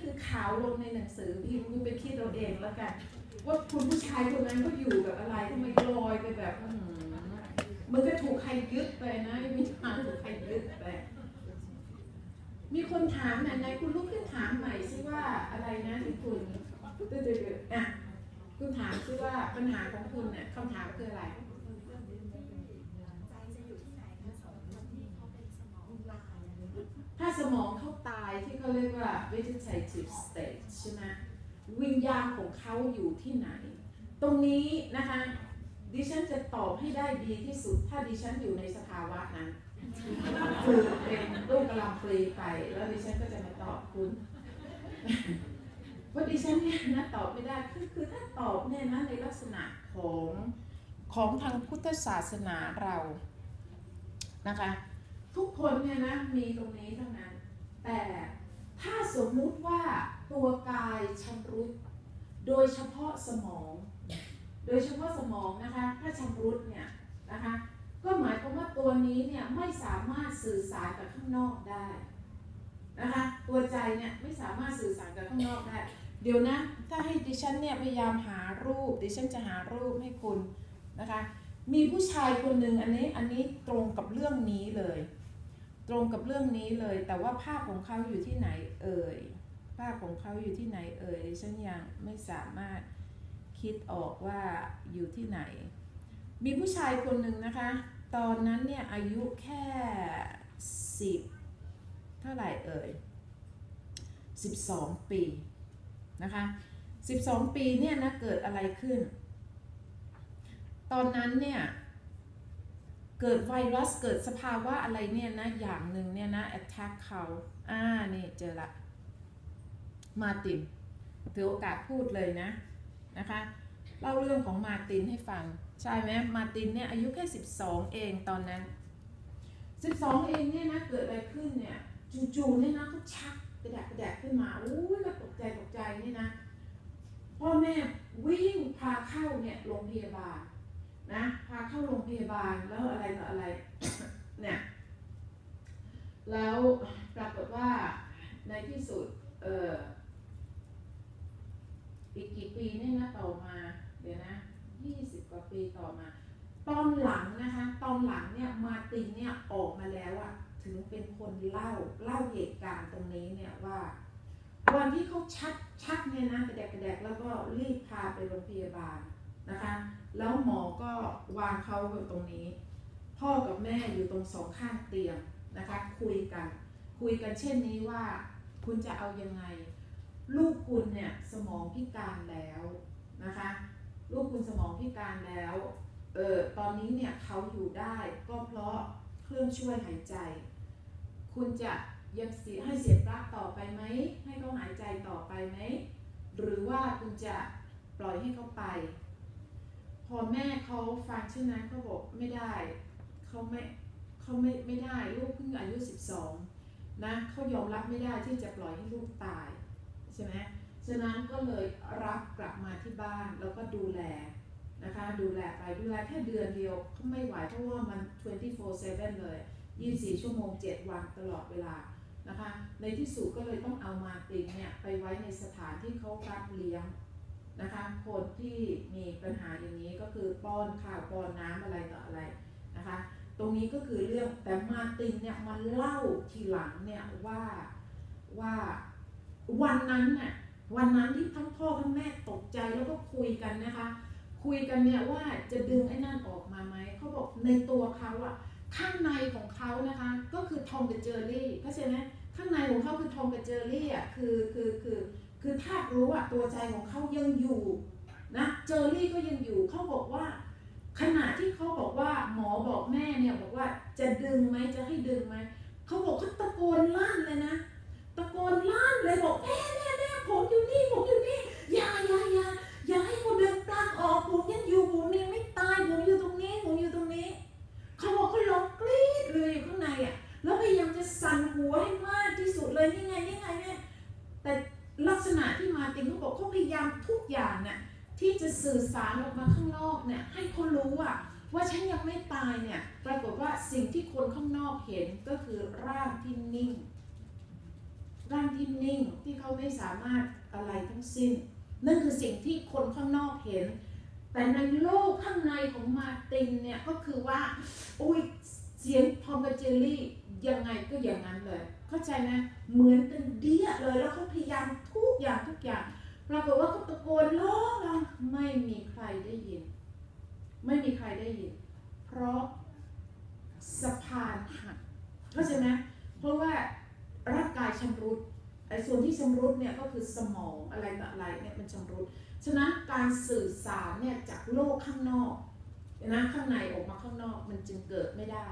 คือข่าวลงในหนังสือพี่รู้ไปคิดเราเองแล้วกัน ว่าคุณผู้ชายคนนั้นก็อยู่แบบอะไรทำไมลอยไปแบบอื้อหือมันก็ถูกใครยึดไปนะมีทางถูกใครยึดไป มีคนถามไหนไหนคุณลุกขึ้นถามใหม่ซิว่าอะไรนะที่คุณเดือดๆอะคุณถามซิว่าปัญหาของคุณเนี่ยคำถามคืออะไรใจจะอยู่ที่ไหนคะสำหรับคนที่เขาเป็นสมองตายถ้าสมองเขาตาย ที่เขาเรียกว่า vegetative state ใช่ไหมวิญญาณของเขาอยู่ที่ไหน ตรงนี้นะคะดิฉันจะตอบให้ได้ดีที่สุด ถ้าดิฉันอยู่ในสภาวะนั้นคือเป็นลูกกระลำปลีไปแล้วดิฉันก็จะมาตอบคุณเพราะดิฉันเนี่ยนะตอบไม่ได้คือคือถ้าตอบเนี่ยนะในลักษณะของของทางพุทธศาสนาเรานะคะ ทุกคนเนี่ยนะมีตรงนี้เท่านั้น แต่ถ้าสมมุติว่าตัวกายชำรุด โดยเฉพาะสมอง โดยเฉพาะสมองนะคะถ้าชำรุดเนี่ยนะคะก็หมายความว่าตัวนี้เนี่ยไม่สามารถสื่อสารกับข้างนอกได้นะคะตัวใจเนี่ยไม่สามารถสื่อสารกับข้างนอกได้ เดี๋ยวนะถ้าให้ดิฉันเนี่ยพยายามหารูปดิฉันจะหารูปให้คุณนะคะมีผู้ชายคนหนึ่งอันนี้อันนี้ตรงกับเรื่องนี้เลย ตรงกับเรื่องนี้เลย แต่ว่าภาพของเขาอยู่ที่ไหนเอ่ย ภาพของเขาอยู่ที่ไหนเอ่ยดิฉันยังไม่สามารถคิดออกว่าอยู่ที่ไหน มีผู้ชายคนหนึ่งนะคะ ตอนนั้นเนี่ยอายุแค่สิบเท่าไหร่เอ่ยสิบสองปีนะคะสิบสองปีเนี่ยนะเกิดอะไรขึ้น ตอนนั้นเนี่ย เกิดไวรัสเกิดสภาวะอะไรเนี่ยนะ อย่างหนึ่งเนี่ยนะ attack เขาอ่านี่เจอละ มาตินถือโอกาสพูดเลยนะนะคะเล่าเรื่องของมาตินให้ฟัง ใช่ไหมมาตินเนี่ยอายุแค่ 12 เองตอนนั้น 12 เองเนี่ยนะ เกิดอะไรขึ้นเนี่ยจู่ๆเนี่ยนะเขาชักกระแดกกระแดกขึ้นมาอู้ยก็ตกใจตกใจนี่นะ พ่อแม่วิ่งพาเข้าเนี่ยโรงพยาบาล นะพาเข้าโรงพยาบาลแล้วอะไรต่ออะไรเนี่ยแล้วปรากฏว่าในที่สุดเอออีกกี่ปีเนี่ยนะต่อมาเดี๋ยวนะยี่สิบกว่าปีต่อมา ตอนหลังนะคะตอนหลังเนี่ยมาตินเนี่ยออกมาแล้วอะถึงเป็นคนเล่าเล่าเหตุการณ์ตรงนี้เนี่ยว่า วันที่เขาชักชักเนี่ยนะกระแดกกระแดกแล้วก็รีบพาไปโรงพยาบาลนะคะ แล้วหมอก็วางเขาอยู่ตรงนี้ พ่อกับแม่อยู่ตรงสองข้างเตียงนะคะคุยกัน คุยกันเช่นนี้ว่า คุณจะเอายังไง ลูกคุณเนี่ยสมองพิการแล้วนะคะ ลูกคุณสมองพิการแล้วเออตอนนี้เนี่ยเขาอยู่ได้ก็เพราะเครื่องช่วยหายใจ คุณจะยังเสียให้เสียบปลั๊กต่อไปไหมให้เขาหายใจต่อไปไหมหรือว่าคุณจะปล่อยให้เขาไป อแม่เขาฟังเช่นนั้นเขาบอกไม่ได้เขาไม่เขาไม่ไม่ได้ลูกเพิ่งอายุ 12นะเขายอมรับไม่ได้ที่จะปล่อยให้ลูกตายใช่ไหมฉะนั้นก็เลยรับกลับมาที่บ้านแล้วก็ดูแลนะคะดูแลไปดูแลแค่เดือนเดียวก็ไม่ไหวเพราะว่ามัน 24/7 เลย 24 ชั่วโมง 7 วันตลอดเวลานะคะในที่สุดก็เลยต้องเอามาตินเนี่ยไปไว้ในสถานที่เขารับเลี้ยง นะคะคนที่มีปัญหาอย่างนี้ก็คือป้อนข้าวป้อนน้ำอะไรต่ออะไรนะคะ ตรงนี้ก็คือเรื่องแต่มาตินเนี่ยมันเล่าทีหลังเนี่ยว่าว่าวันนั้นน่ะวันนั้นที่ทั้งพ่อทั้งแม่ตกใจแล้วก็คุยกันนะคะ คุยกันเนี่ยว่าจะดึงไอ้นั่นออกมาไหมเขาบอกในตัวเขาอะข้างในของเขานะคะ ก็คือทอมกับเจอรี่เข้าใจไหมข้างในของเขาคือทอมกับเจอรี่อะคือคือคือ คือถ้ารู้ว่าตัวใจของเขายังอยู่นะเจอรี่ก็ยังอยู่เขาบอกว่า ขณะที่เขาบอกว่าหมอบอกแม่เนี่ยบอกว่าจะดึงไหมจะให้ดึงไหมเขาบอกเขาตะโกนลั่นเลยนะ ตะโกนลั่นเลยบอกแม่แม่แม่ผมอยู่นี่ผมอยู่นี่อย่าอย่าอย่าอย่าให้เขาดึงปลั๊กออกผมยังอยู่ผมยังไม่ตายผมอยู่ตรงนี้ผมอยู่ตรงนี้เขาบอกเขาร้องกรี๊ดเลยอยู่ข้างในอะแล้วพยายามจะสั่นหัวให้มากที่สุดเลยนี่ไง ที่จะสื่อสารออกมาข้างนอกเนี่ยให้เขารู้อะว่าฉันยังไม่ตายเนี่ยปรากฏว่าสิ่งที่คนข้างนอกเห็นก็คือร่างที่นิ่ง ร่างที่นิ่งที่เขาไม่สามารถอะไรทั้งสิ้น นั่นคือสิ่งที่คนข้างนอกเห็น แต่ในโลกข้างในของมาตินเนี่ยก็คือว่าอุ้ยเสียงทอมกับเจลลี่ยังไงก็อย่างนั้นเลย เข้าใจไหมเหมือนเป็นเดียเลยแล้วเขาพยายามทุกอย่างทุกอย่าง รากฏว่าเขาตะโกนร้องไม่มีใครได้ยิน ไม่มีใครได้ยิน เพราะสะพานหักเข้าใจไหมเพราะว่าร่างกายชำรุดไอ้ส่วนที่ชำรุดเนี่ยก็คือสมองอะไรต่ออะไรเนี่ยมันชำรุด ฉะนั้นการสื่อสารเนี่ยจากโลกข้างนอกนะข้างในออกมาข้างนอกมันจึงเกิดไม่ได้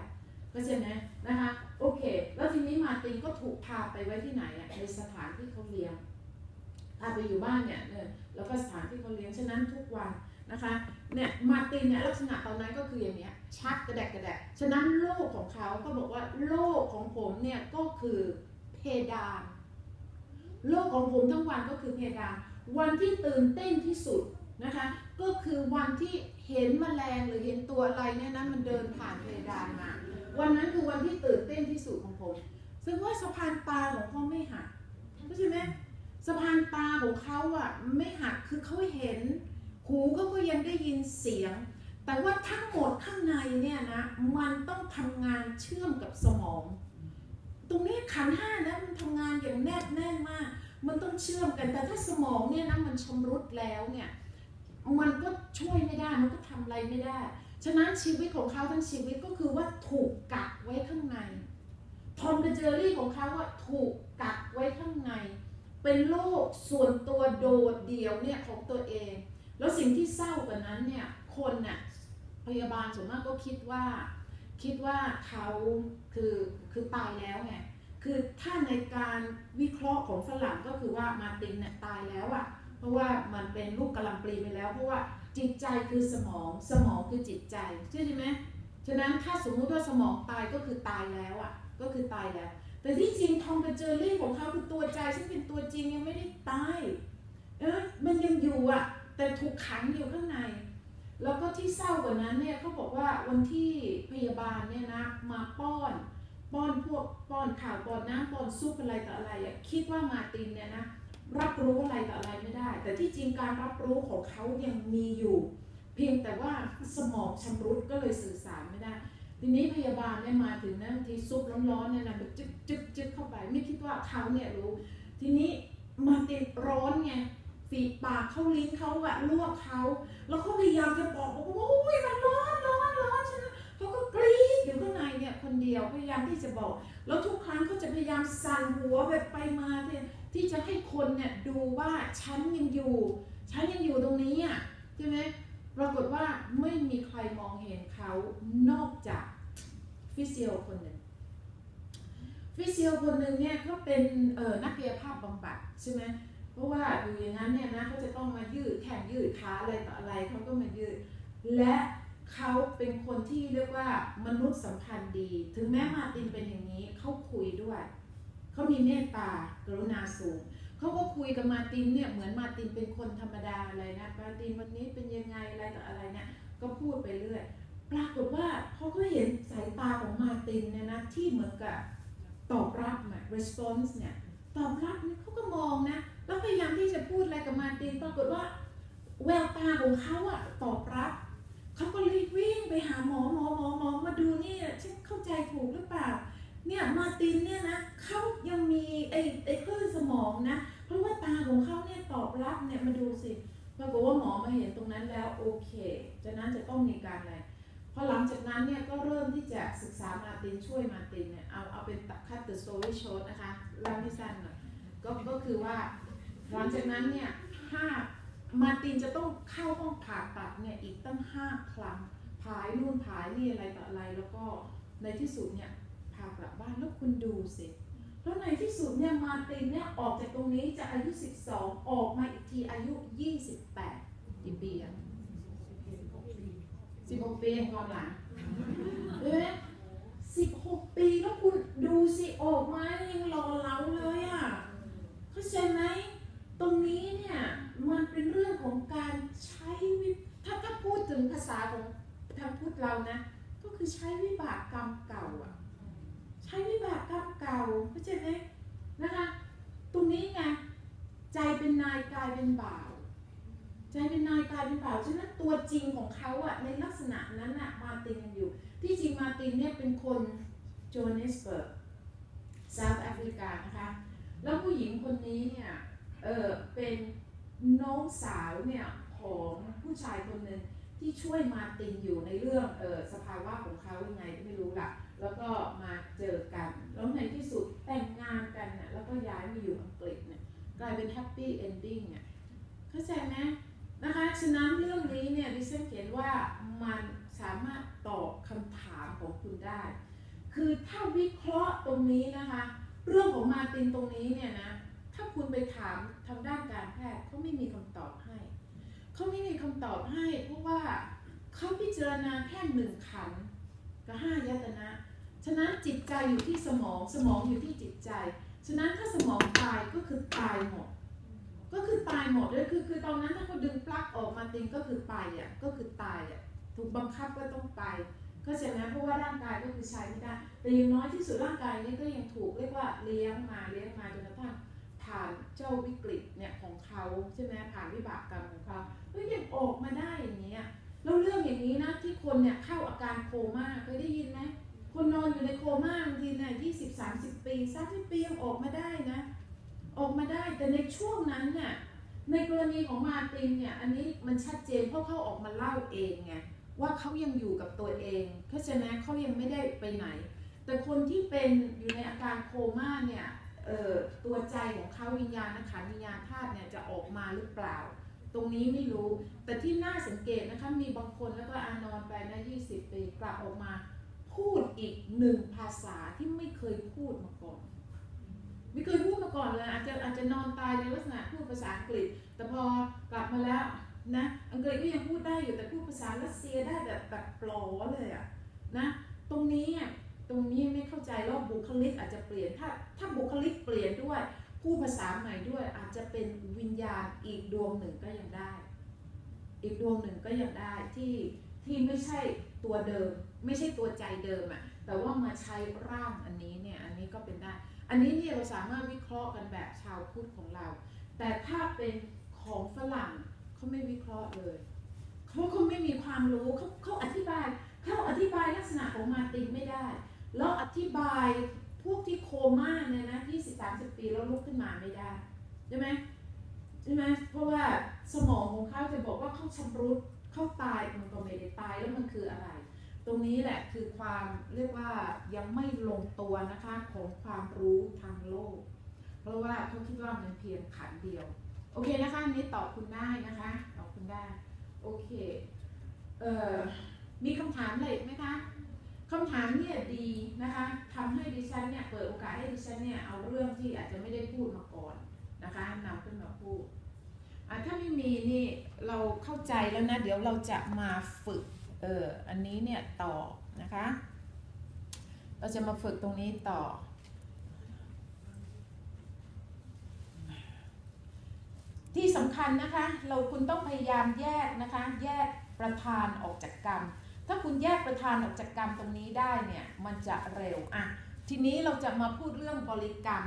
ก็ใช่ไหมนะคะ โอเค แล้วทีนี้มาตินก็ถูกพาไปไว้ที่ไหนอะในสถานที่เขาเลี้ยง พาไปอยู่บ้านเนี่ยเออแล้วก็สถานที่เขาเลี้ยงฉะนั้นทุกวันนะคะเนี่ยมาตินเนี่ยลักษณะตอนนั้นก็คืออย่างเนี้ยชักกระแดกกระแดกฉะนั้นโลกของเขาก็บอกว่าโลกของผมเนี่ยก็คือเพดานโลกของผมทั้งวันก็คือเพดานวันที่ตื่นเต้นที่สุดนะคะก็คือวันที่เห็นแมลงหรือเห็นตัวอะไรเนี่ยนะมันเดินผ่านเพดานมา วันนั้นคือวันที่ตื่นเต้นที่สุดของผมซึ่งว่าสะพานตาของเขาไม่หักเข้าใจไหมะพานตาของเขาอะไม่หักคือเขาเห็น หูเขาก็ยังได้ยินเสียง แต่ว่าทั้งหมดข้างในเนี่ยนะมันต้องทำงานเชื่อมกับสมอง ตรงนี้ขันห้านะมันทำงานอย่างแนบแน่นมาก มันต้องเชื่อมกันแต่ถ้าสมองเนี่ยนะมันชำรุดแล้วเนี่ยมันก็ช่วยไม่ได้มันก็ทำอะไรไม่ได้ ฉะนั้นชีวิตของเขาทั้งชีวิตก็คือว่าถูกกักไว้ข้างในทอมกับเจอรี่ของเขาว่าถูกกักไว้ข้างใน เป็นโลกส่วนตัวโดดเดี่ยวเนี่ยของตัวเอง แล้วสิ่งที่เศร้ากว่านั้นเนี่ยคนน่ะพยาบาลส่วนมากก็คิดว่า คิดว่าเขาคือคือตายแล้วไงคือถ้าในการวิเคราะห์ของฝรั่งก็คือว่ามาตินเนี่ยตายแล้วอะ่ะเพราะว่ามันเป็นลูกกระลำปลีไปแล้วเพราะว่าจิตใจคือสมองสมองคือจิตใจใช่ไหมฉะนั้นถ้าสมมุติว่าสมองตายก็คือตายแล้วอะ่ะก็คือตายแล้ว แต่ที่จริงทอมกับเจอรี่ของเขาคือตัวใจซึ่งเป็นตัวจริงยังไม่ได้ตายเออมันยังอยู่อะ แต่ถูกขังอยู่ข้างใน แล้วก็ที่เศร้ากว่านั้นเนี่ยเขาบอกว่าวันที่พยาบาลเนี่ยนะมาป้อน ป้อนพวกป้อนข่าวป้อนน้ำป้อนซุปอะไรต่ออะไรอะคิดว่ามาตินเนี่ยนะรับรู้อะไรต่ออะไรไม่ได้ แต่ที่จริงการรับรู้ของเขายังมีอยู่ เพียงแต่ว่าสมองชำรุดก็เลยสื่อสารไม่ได้ ทีนี้พยาบาลเนี่ยมาถึงนะบางทีซุปร้อนๆเนี่ยนะจึ๊กจึ๊กจึ๊กเข้าไป ไม่คิดว่าเขาเนี่ยรู้ ทีนี้มาตินร้อนไงฝีปากเขาลิ้นเขาอะลวกเขา แล้วเขาพยายามจะบอกว่าโอ้ยมันร้อนร้อนร้อนใช่ไหมเขาก็กรี๊ดอยู่ข้างในเนี่ยคนเดียวพยายามที่จะบอก แล้วทุกครั้งเขาจะพยายามสั่นหัวแบบไปมาเที่ที่จะให้คนเนี่ยดูว่าฉันยังอยู่ ฉันยังอยู่ตรงนี้อะใช่ไหม ปรากฏว่าไม่มีใครมองเห็นเขานอกจากฟิสิโอคนหนึ่งฟิสิโอคนหนึ่งเนี่ยก็เป็นออนักกายภาพบำบัดใช่ไหมเพราะว่าอยู่อย่างนั้นเนี่ยนะเขาจะต้องมายืดแขนยืดขาอะไรต่ออะไรเขาก็มายืด และเขาเป็นคนที่เรียกว่ามนุษย์สัมพันธ์ดี ถึงแม้มาตินเป็นอย่างนี้เขาคุยด้วย เขามีเมตตากรุณาสูง เขาก็คุยกับมาตินเนี่ยเหมือนมาตินเป็นคนธรรมดาอะไรนะมาตินวันนี้เป็นยังไงอะไรต่ออะไรเนี่ยก็พูดไปเรื่อยปรากฏว่าเขาก็เห็นสายตาของมาตินเนี่ยนะที่เหมือนกับตอบรับอะ response เนี่ยตอบรับเนี่ยเขาก็มองนะแล้วพยายามที่จะพูดอะไรกับมาตินปรากฏว่าแววตาของเขาอะตอบรับเขาก็รีบวิ่งไปหาหมอหมอหมอหมอมาดูนี่ฉันเข้าใจถูกหรือเปล่า เนี่ยมาตินเนี่ยนะเขายังมีไอ้ไอ้คลื่นสมองนะ เพราะว่าตาของเขาเนี่ยตอบรับเนี่ยมาดูสิปรากฏว่าหมอมาเห็นตรงนั้นแล้วโอเคจากนั้นจะต้องมีการอะไรพอหลังจากนั้นเนี่ยก็เริ่มที่จะศึกษามาตินช่วยมาตินเนี่ยเอาเอาเป็นตัดคัด the story short นะคะเล่าให้สั้นหน่อยก็ก็คือว่าหลังจากนั้นเนี่ยห้ามาตินจะต้องเข้าห้องผ่าตัดเนี่ยอีกตั้งห้าครั้งผายนู่นผายนี่อะไรต่ออะไร แล้วก็ในที่สุดเนี่ย พากลับบ้านแล้วคุณดูสิแล้วในที่สุดเนี่ยมาตินเนี่ยออกจากตรงนี้จะอายุ 12 ออกมาอีกทีอายุ 28กี่ปีอะ16 ปีเองความหลังเอ๊ะ16 ปีแล้วคุณดูสิออกมายังรอเราเลยอะเข้าใจไหมตรงนี้เนี่ยมันเป็นเรื่องของการใช้วิถ้าถ้าพูดถึงภาษาของทางพุทธเรานะ ก็คือใช้วิบากกรรมเก่าอะ ใช้วิบากกรรมเก่าเข้าใจไหมนะคะ ตรงนี้ไงใจเป็นนายกายเป็นบ่าวใจเป็นนายกายเป็นบ่าวฉะนั้นตัวจริงของเขาอะในลักษณะนั้นอะมาตินยังอยู่ ที่จริงมาตินเนี่ยเป็นคนโจเนสเบิร์กเซาท์แอฟริกานะคะแล้วผู้หญิงคนนี้เนี่ยเออเป็นน้องสาวเนี่ยของผู้ชายคนหนึ่ง ที่ช่วยมาตินอยู่ในเรื่องออสภาวะของเขายังไงไม่รู้ล่ะ แล้วก็มาเจอกัน แล้วในที่สุดแต่งงานกันเนี่ยแล้วก็ย้ายมาอยู่อังกฤษเนี่ยกลายเป็นแฮปปี้เอนดิ้งเนี่ยเข้าใจไหมนะคะฉะนั้นเรื่องนี้เนี่ยดิฉันเขียนว่ามันสามารถตอบคำถามของคุณได้ คือถ้าวิเคราะห์ตรงนี้นะคะ เรื่องของมาตินตรงนี้เนี่ยนะ ถ้าคุณไปถามทางด้านการแพทย์เขาไม่มีคำตอบให้ เขาไม่มีคำตอบให้ เพราะว่าเขาพิจารณาแค่หนึ่งขันกับห้ายตนะ ฉะนั้นจิตใจอยู่ที่สมองสมองอยู่ที่จิตใจ ฉะนั้นถ้าสมองตายก็คือตายหมด ก็คือตายหมดเลยคือคือตอนนั้นถ้าเขาดึงปลั๊กออกมาติงก็คือไปอะก็คือตายอะถูกบังคับก็ต้องไปเข้าใจไหมเพราะว่าร่างกายก็คือใช้ไม่ได้แต่ย่างน้อยที่สุดร่างกายนี้ก็ยังถูกเรียกว่าเลี้ยงมาเลี้ยงมาจนกระทั่งผ่านเจ้าวิกฤตเนี่ยของเขาใช่ไหมผ่านวิบากกรรมของเขา เฮ้ยยังออกมาได้อย่างเงี้ยแล้วเรื่องอย่างนี้นะที่คนเนี่ยเข้าอาการโคม่าเคยได้ยินไหมคนนอนอยู่ในโคม่าบางทีเนี่ยยี่สิบสามสิบปีสามสิบปียังออกมาได้นะ ออกมาได้แต่ในช่วงนั้นเนี่ยในกรณีของมาตินเนี่ยอันนี้มันชัดเจนเพราะเขาออกมาเล่าเองไงว่าเขายังอยู่กับตัวเอง เพราะฉะนั้นเขายังไม่ได้ไปไหน แต่คนที่เป็นอยู่ในอาการโคม่าเนี่ยเออตัวใจของเขาวิญญาณขันธ์วิญญาณธาตุเนี่ยจะออกมาหรือเปล่า ตรงนี้ไม่รู้ แต่ที่น่าสังเกตนะคะมีบางคนแล้วก็อานอนไปนะ20ปีกลับออกมา พูดอีกหนึ่งภาษาที่ไม่เคยพูดมาก่อน ไม่เคยพูดมาก่อนเลยอาจจะอาจจะนอนตายในลักษณะพูดภาษาอังกฤษ แต่พอกลับมาแล้วนะอังกฤษก็ยังพูดได้อยู่แต่พูดภาษารัสเซียได้แบบแบบปลอเลยอะนะตรงนี้อะตรงนี้ไม่เข้าใจแล้วบุคลิกอาจจะเปลี่ยนถ้าถ้าบุคลิกเปลี่ยนด้วย พูดภาษาใหม่ด้วยอาจจะเป็นวิญญาณอีกดวงหนึ่งก็ยังได้ อีกดวงหนึ่งก็ยังได้ที่ที่ไม่ใช่ตัวเดิม ไม่ใช่ตัวใจเดิมอะแต่ว่ามาใช้ร่างอันนี้เนี่ยอันนี้ก็เป็นได้ อันนี้เนี่ยเราสามารถวิเคราะห์กันแบบชาวพุทธของเรา แต่ถ้าเป็นของฝรั่งเขาไม่วิเคราะห์เลยเขาเขาไม่มีความรู้เขาเขาอธิบายเขาอธิบายลักษณะของมาตินไม่ได้ แล้วอธิบาย วกที่โคม่าเนี่ยนะที่สิบสามสิบปีแล้วลุกขึ้นมาไม่ได้ใช่ไหมใช่ไหมเพราะว่าสมองของเขาจะบอกว่าเขาชำรุดเขาตายมันก็ไม่ได้ตายแล้วมันคืออะไร ตรงนี้แหละคือความเรียกว่ายังไม่ลงตัวนะคะของความรู้ทางโลก เพราะว่าเขาคิดว่ามันเพียงขันเดียว โอเคนะคะนนี้ตอบคุณได้นะคะตอบคุณได้ โอเคเอ่อมีคำถามอะไรอีกไหมคะ คำถามเนี่ยดีนะคะทำให้ดิฉันเนี่ยเปิดโอกาสให้ดิฉันเนี่ยเอาเรื่องที่อาจจะไม่ได้พูดมาก่อนนะคะนำขึ้นมาพูดถ้าไม่มีนี่เราเข้าใจแล้วนะ เดี๋ยวเราจะมาฝึกเอออันนี้เนี่ยต่อนะคะ เราจะมาฝึกตรงนี้ต่อ ที่สำคัญนะคะ เราคุณต้องพยายามแยกนะคะ แยกประธานออกจากกรรม ถ้าคุณแยกประธานออกจากกรรมตรงนี้ได้เนี่ยมันจะเร็วอะทีนี้เราจะมาพูดเรื่องบริกรรม